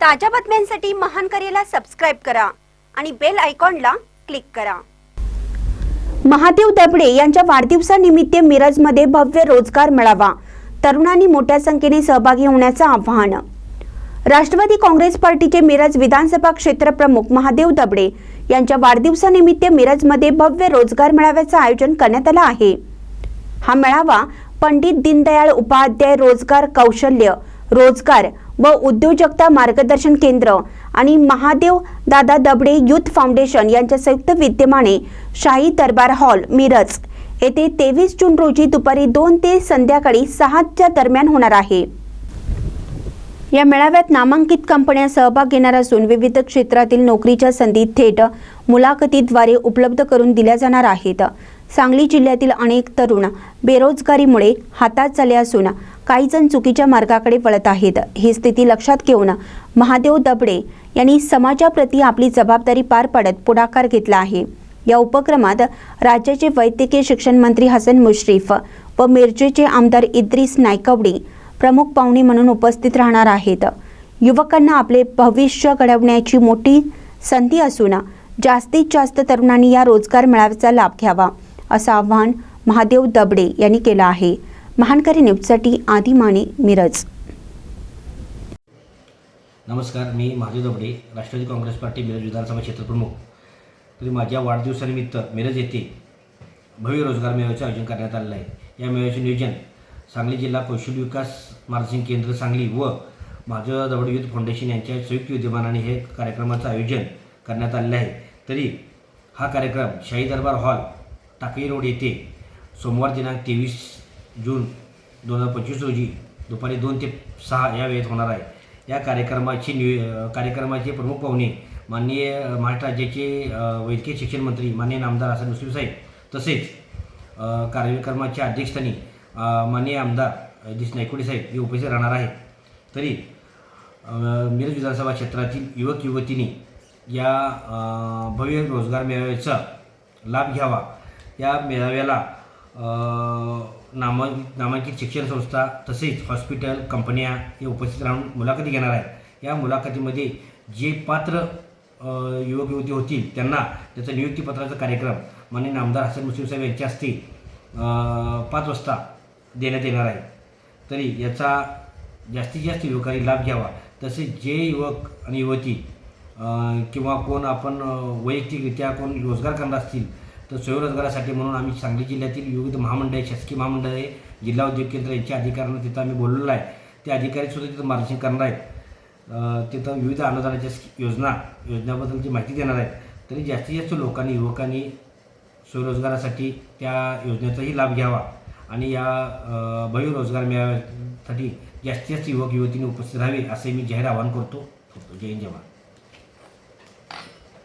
ताज्या बातम्यांसाठी महान करेला सबस्क्राईब करा आणि बेल आयकॉनला क्लिक करा. महादेव दबडे यांच्या वाढदिवसानिमित्त मिरजमध्ये भव्य रोजगार मेळावा. तरुणांनी मोठ्या संख्येने सहभागी होण्याचं आवाहन. राष्ट्रवादी काँग्रेस पार्टीचे मिरज विधानसभा क्षेत्र प्रमुख महादेव दबडे यांच्या वाढदिवसानिमित्त मिरजमध्ये भव्य रोजगार मेळाव्याचं आयोजन करण्यात आलं आहे. हा मेळावा पंडित दीनदयाळ उपाध्याय रोजगार कौशल्य रोजगार व उद्योजकता मार्गदर्शन केंद्र आणि महादेव दादा दबडे युथ फाउंडेशन यांच्या संयुक्त विद्यमाने शाही दरबार हॉल मिरज. येथे तेवीस जून रोजी दुपारी दोन ते संध्याकाळी सहाच्या दरम्यान होणार आहे. या मेळाव्यात नामांकित कंपन्या सहभाग घेणार असून विविध क्षेत्रातील नोकरीच्या संधी थेट मुलाखतीद्वारे उपलब्ध करून दिल्या जाणार आहेत. सांगली जिल्ह्यातील अनेक तरुण बेरोजगारीमुळे हातात झाले असून काही जण चुकीच्या मार्गाकडे वळत आहेत. ही स्थिती लक्षात घेऊन महादेव दबडे यांनी समाजाप्रती आपली जबाबदारी पार पाडत पुढाकार घेतला आहे. या उपक्रमात राज्याचे वैद्यकीय शिक्षण मंत्री हसन मुश्रीफ व मिरजेचे आमदार इद्रिस नायकवडी प्रमुख पाहुणे म्हणून उपस्थित राहणार आहेत. युवकांना आपले भविष्य घडवण्याची मोठी संधी असून जास्तीत जास्त तरुणांनी या रोजगार मेळाव्याचा लाभ घ्यावा असं आवाहन महादेव दबडे यांनी केलं आहे. महानकरी न्यूजसाठी आदी माने मिरज. नमस्कार मी महाजी दबडे राष्ट्रवादी काँग्रेस पार्टी मिरज विधानसभा क्षेत्रप्रमुख तरी माझ्या वाढदिवसानिमित्त मिरज येथे भव्य रोजगार मेळाव्याचे आयोजन करण्यात आलेलं आहे. या मेळाव्याचे नियोजन सांगली जिल्हा कौशल्य विकास मार्गदर्शन केंद्र सांगली व महादेव दबडे युथ फाउंडेशन यांच्या संयुक्त विद्यमानाने हे कार्यक्रमाचं आयोजन करण्यात आलेलं आहे. तरी हा कार्यक्रम शाही दरबार हॉल टाकळी रोड येथे सोमवार दिनांक तेवीस जून दोन हजार पंचवीस रोजी दुपारी दोन ते सहा या वेळेत होणार आहे. या कार्यक्रमाची नियो कार्यक्रमाचे प्रमुख पाहुणे माननीय महाराष्ट्र राज्याचे वैद्यकीय शिक्षण मंत्री माननीय आमदार हसन मुस्लिम साहेब तसेच कार्यक्रमाच्या अध्यक्षस्थानी माननीय आमदार दिस नायकुडे साहेब हे उपस्थित राहणार आहेत. तरी मिरज विधानसभा क्षेत्रातील युवक युवतींनी या भव्य रोजगार मेळाव्याचा लाभ घ्यावा. या मेळाव्याला नाम नामांकित शिक्षण संस्था तसेच हॉस्पिटल कंपन्या हे उपस्थित राहून मुलाखती घेणार आहेत. या मुलाखतीमध्ये जे पात्र युवक युवती होतील त्यांना त्याचा नियुक्तीपत्राचा कार्यक्रम माननीय नामदार हसन मुस्लिम साहेब यांच्या हस्ते पाच वाजता देण्यात येणार आहे. तरी याचा जास्तीत जास्त युवकांनी लाभ घ्यावा. तसेच जे युवक आणि युवती किंवा कोण आपण वैयक्तिकरित्या कोण रोजगार करणार असतील तर स्वयंरोजगारासाठी म्हणून आम्ही सांगली जिल्ह्यातील विविध महामंडळे शासकीय महामंडळे जिल्हा उद्योग केंद्र यांच्या अधिकाऱ्यांना तिथं आम्ही बोललेलो आहे. ते अधिकारीसुद्धा तिथं मार्गदर्शन करणार आहेत. तिथं विविध अनुदानाच्या योजना योजनाबद्दलची माहिती देणार आहेत तरी जास्तीत जास्त लोकांनी युवकांनी स्वयंरोजगारासाठी त्या योजनेचाही लाभ घ्यावा आणि या भयू रोजगार मिळाव्यासाठी जास्तीत जास्त युवक युवतींनी उपस्थित राहावे असे मी जाहीर आवाहन करतो. जय जवान